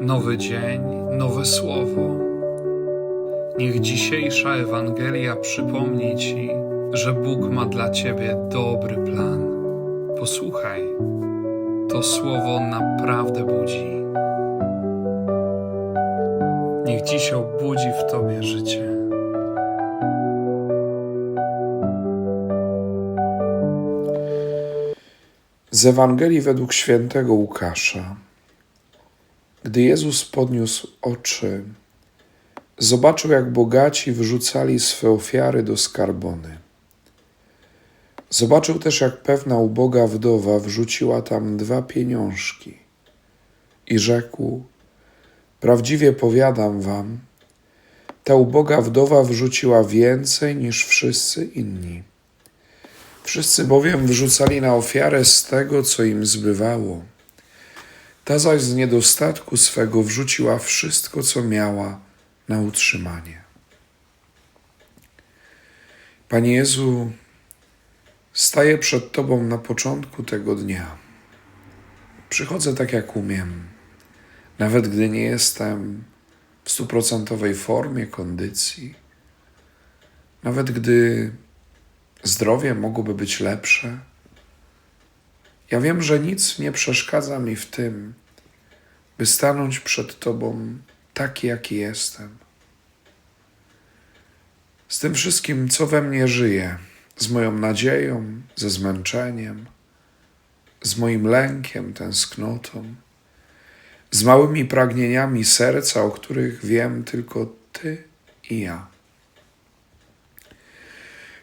nowy dzień, nowe słowo. Niech dzisiejsza Ewangelia przypomni Ci, że Bóg ma dla Ciebie dobry plan. Posłuchaj, to słowo naprawdę budzi. Niech dziś obudzi w Tobie życie. Z Ewangelii według świętego Łukasza. Gdy Jezus podniósł oczy, zobaczył, jak bogaci wrzucali swe ofiary do skarbony. Zobaczył też, jak pewna uboga wdowa wrzuciła tam dwa pieniążki i rzekł: Prawdziwie powiadam wam, ta uboga wdowa wrzuciła więcej niż wszyscy inni. Wszyscy bowiem wrzucali na ofiarę z tego, co im zbywało. Ta zaś z niedostatku swego wrzuciła wszystko, co miała na utrzymanie. Panie Jezu, staję przed Tobą na początku tego dnia. Przychodzę tak, jak umiem, nawet gdy nie jestem w stuprocentowej formie, kondycji, nawet gdy zdrowie mogłoby być lepsze. Ja wiem, że nic nie przeszkadza mi w tym, by stanąć przed Tobą taki, jaki jestem. Z tym wszystkim, co we mnie żyje, z moją nadzieją, ze zmęczeniem, z moim lękiem, tęsknotą, z małymi pragnieniami serca, o których wiem tylko Ty i ja.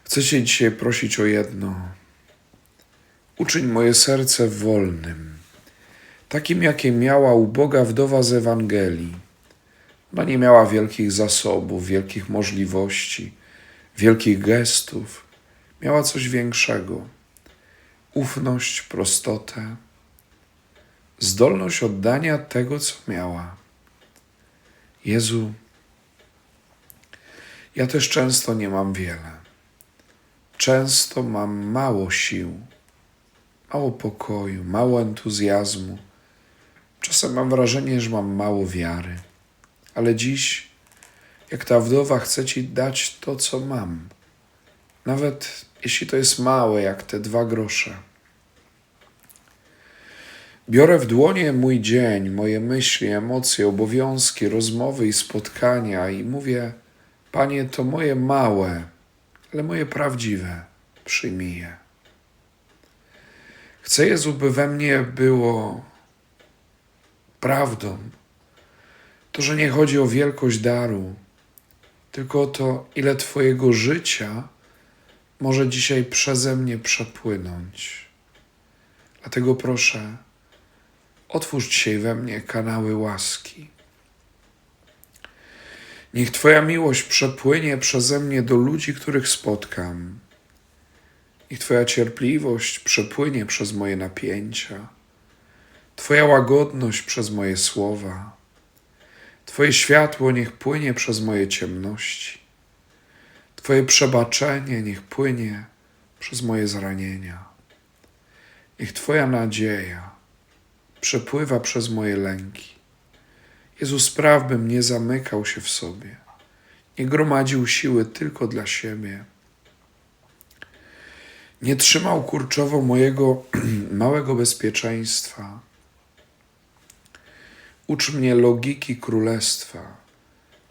Chcę Cię dzisiaj prosić o jedno. Uczyń moje serce wolnym, takim jakie miała uboga wdowa z Ewangelii. Ona nie miała wielkich zasobów, wielkich możliwości, wielkich gestów. Miała coś większego. Ufność, prostotę, zdolność oddania tego, co miała. Jezu, ja też często nie mam wiele często mam mało sił, mało pokoju, mało entuzjazmu. Czasem mam wrażenie, że mam mało wiary, ale dziś, jak ta wdowa, chcę Ci dać to, co mam, nawet jeśli to jest małe, jak te dwa grosze. Biorę w dłonie mój dzień, moje myśli, emocje, obowiązki, rozmowy i spotkania i mówię: Panie, to moje małe, ale moje prawdziwe przyjmij je. Chcę, Jezu, by we mnie było prawdą to, że nie chodzi o wielkość daru, tylko o to, ile Twojego życia może dzisiaj przeze mnie przepłynąć. Dlatego proszę, otwórz dzisiaj we mnie kanały łaski. Niech Twoja miłość przepłynie przeze mnie do ludzi, których spotkam. Niech Twoja cierpliwość przepłynie przez moje napięcia, Twoja łagodność przez moje słowa, Twoje światło niech płynie przez moje ciemności, Twoje przebaczenie niech płynie przez moje zranienia. Niech Twoja nadzieja przepływa przez moje lęki. Jezu, spraw, bym nie zamykał się w sobie, nie gromadził siły tylko dla siebie, nie trzymał kurczowo mojego małego bezpieczeństwa. Ucz mnie logiki królestwa,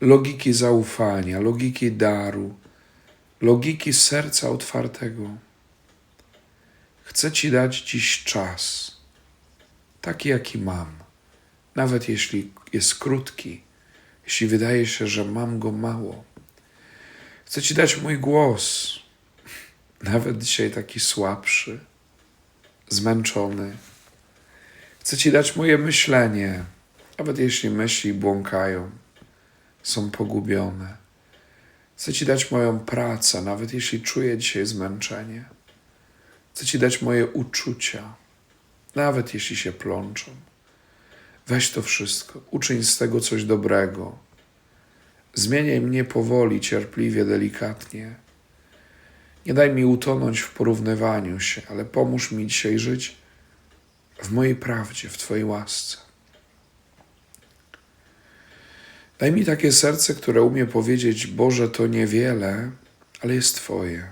logiki zaufania, logiki daru, logiki serca otwartego. Chcę Ci dać dziś czas, taki jaki mam nawet jeśli jest krótki, jeśli wydaje się, że mam go mało. Chcę Ci dać mój głos, nawet dzisiaj taki słabszy, zmęczony. Chcę Ci dać moje myślenie, nawet jeśli myśli błąkają, są pogubione. Chcę Ci dać moją pracę, nawet jeśli czuję dzisiaj zmęczenie. Chcę Ci dać moje uczucia, nawet jeśli się plączą. Weź to wszystko, uczyń z tego coś dobrego. Zmieniaj mnie powoli, cierpliwie, delikatnie. Nie daj mi utonąć w porównywaniu się, ale pomóż mi dzisiaj żyć w mojej prawdzie, w Twojej łasce. Daj mi takie serce, które umie powiedzieć: Boże, to niewiele, ale jest Twoje.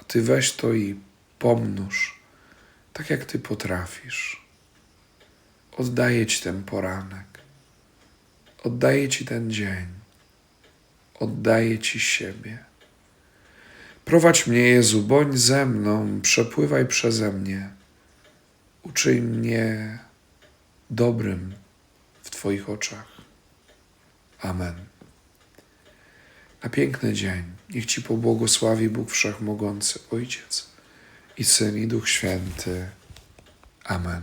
A Ty weź to i pomnóż, tak jak Ty potrafisz. Oddaję Ci ten poranek. Oddaję Ci ten dzień. Oddaję Ci siebie. Prowadź mnie, Jezu, bądź ze mną, przepływaj przeze mnie. Uczyń mnie dobrym w Twoich oczach. Amen. Na piękny dzień niech Ci pobłogosławi Bóg Wszechmogący, Ojciec i Syn i Duch Święty. Amen.